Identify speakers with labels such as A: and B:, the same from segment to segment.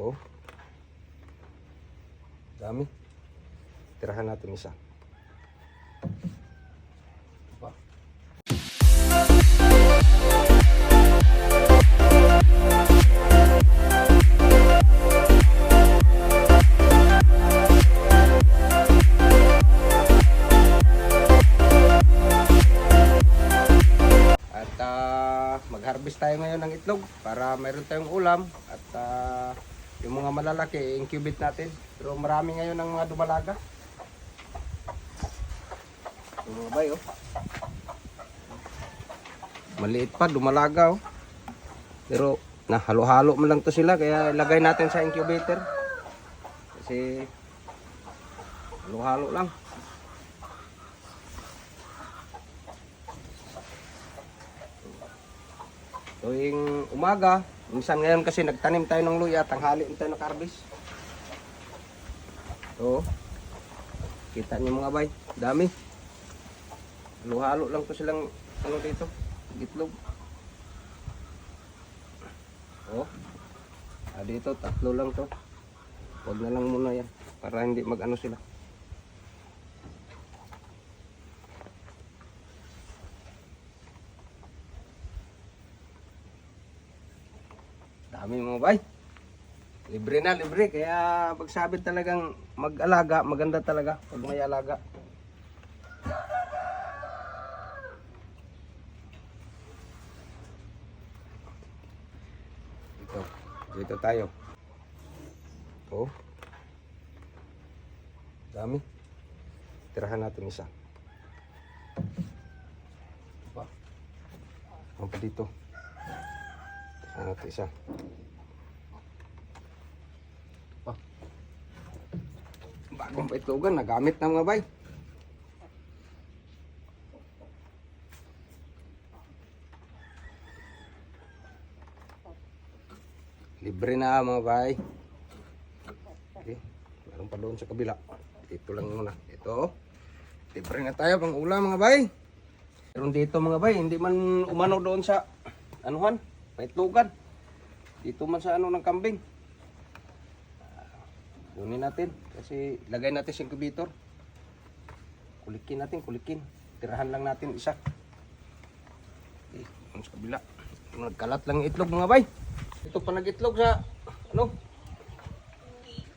A: Oh. Dami. Tirahan natin isa. Pa. At ah, mag-harvest tayo ngayon ng itlog para mayroon tayong ulam at ah, yung mga malalaki incubate natin. Pero marami ngayon ng mga dumalaga. Yung mga bay, oh. Maliit pa, dumalaga oh. Pero nahalo-halo mo lang to sila kaya ilagay natin sa incubator. Kasi halo-halo lang. Tuwing umaga, minsan ngayon kasi nagtanim tayo ng luya, tanghali tayo ng karbis. So, kita niyo mga bay, dami. Halo-halo lang to silang ano dito, itlog. Oh. Ah, dito tatlo lang to. Huwag na lang muna yan para hindi mag-ano sila. Dami mga bay. Libre na, libre. Kaya pagsabi talagang mag-alaga, maganda talaga pag may alaga. Dito. Dito tayo. Oh. Dami. Tirahan natin isa. Ano pa dito? Natin isa. Pa. Bagong paitlogan, nagamit na mga bay. Libre na mga bay. Okay. Meron pa doon sa kabila. Ito lang muna. Ito. Libre na tayo pang ulam mga bay. Meron dito mga bay. Hindi man umano doon sa anuhan. Paitlogan. Dito man sa ano ng kambing. Kunin natin. Kasi lagay natin sa incubator. Kulikin natin. Kulikin. Tirahan lang natin isa. Okay. Doon sa kabila. Nagkalat lang itlog mga bay. Ito pa nag-itlog sa ano?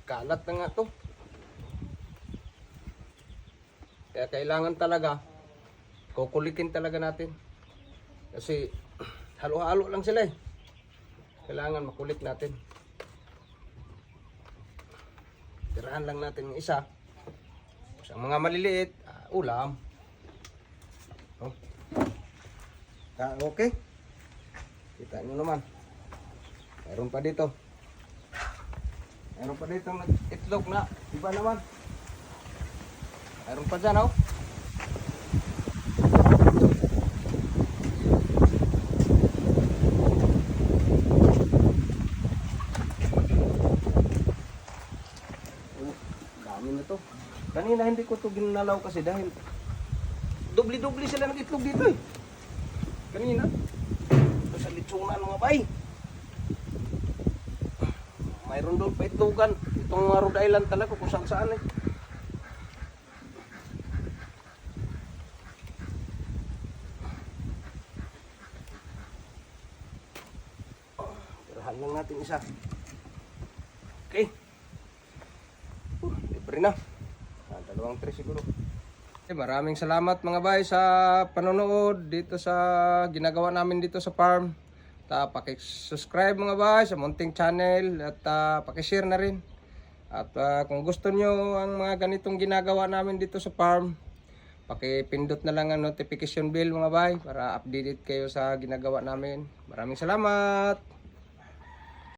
A: Kalat na nga to. Kaya kailangan talaga kukulikin talaga natin. Kasi halo-halo lang sila eh. Kailangan makulik natin. Tirahan lang natin yung isa. Sa mga maliliit, ah, ulam. Oh. Ah, okay. Kita nyo naman. Meron pa dito. Meron pa dito itlog na. Iba naman. Meron pa dyan. Oh, Dami na to. Kanina hindi ko to ginalaw kasi dahil dubli-dubli sila ng itlog dito eh. Kanina. Ito sa litsunan mga bay. Mayroon doon pa itlogan. Itong mga Rhode Island talaga kung saan saan eh. Tirahan lang natin isa. Okay. Uh, libre na. Ah, dalawang tres siguro. Okay, maraming salamat mga bay sa panonood dito sa ginagawa namin dito sa farm. Ta paki-subscribe mga bay sa Munting Channel at uh, paki-share na rin. At ah, kung gusto nyo ang mga ganitong ginagawa namin dito sa farm, paki-pindot na lang ang notification bell mga bay para updated kayo sa ginagawa namin. Maraming salamat.